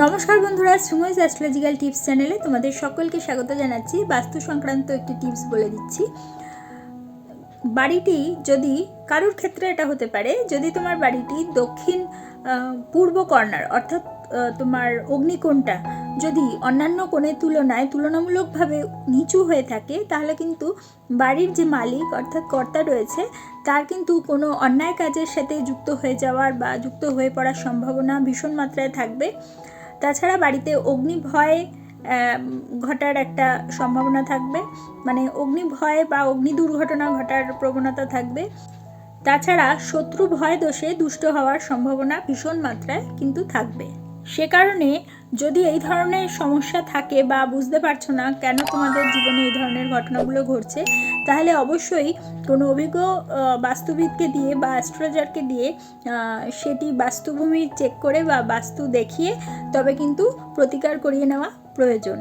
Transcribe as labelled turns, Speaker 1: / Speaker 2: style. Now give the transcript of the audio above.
Speaker 1: নমস্কার বন্ধুরা সুমইজ astrological tips চ্যানেলে তোমাদের সকলকে স্বাগত জানাচ্ছি। বাস্তু সংক্রান্ত একটি টিপস বলে দিচ্ছি। বাড়িটি যদি, কারোর ক্ষেত্রে এটা হতে পারে, যদি তোমার বাড়িটি দক্ষিণ পূর্ব কর্নার, অর্থাৎ তোমার অগ্নিকোণটা যদি অন্যান্য কোণের তুলনায় তুলনামূলকভাবে নিচু হয়ে থাকে, তাহলে কিন্তু বাড়ির যে মালিক, অর্থাৎ কর্তা রয়েছে, তার কিন্তু কোনো অন্যায় কাজের সাথে যুক্ত হয়ে যাওয়ার বা যুক্ত হয়ে পড়ার সম্ভাবনা ভীষণ মাত্রায় থাকবে। তাছাড়া বাড়িতে অগ্নি ভয় ঘটার একটা সম্ভাবনা থাকবে। মানে অগ্নি ভয় বা অগ্নি দুর্ঘটনা ঘটার প্রবণতা থাকবে। তাছাড়া শত্রু ভয় দোষে দুষ্ট হওয়ার সম্ভাবনা ভীষণ মাত্রায় কিন্তু থাকবে। সে কারণে যদি এই ধরনের সমস্যা থাকে বা বুঝতে পারছ না কেন তোমাদের জীবনে এই ধরনের ঘটনাগুলো ঘটছে, তাহলে অবশ্যই কোনো অভিজ্ঞ বাস্তুবিদকে দিয়ে বা অ্যাস্ট্রোলজারকে দিয়ে সেটি বাস্তুভূমি চেক করে বা বাস্তু দেখিয়ে তবে কিন্তু প্রতিকার করিয়ে নেওয়া প্রয়োজন।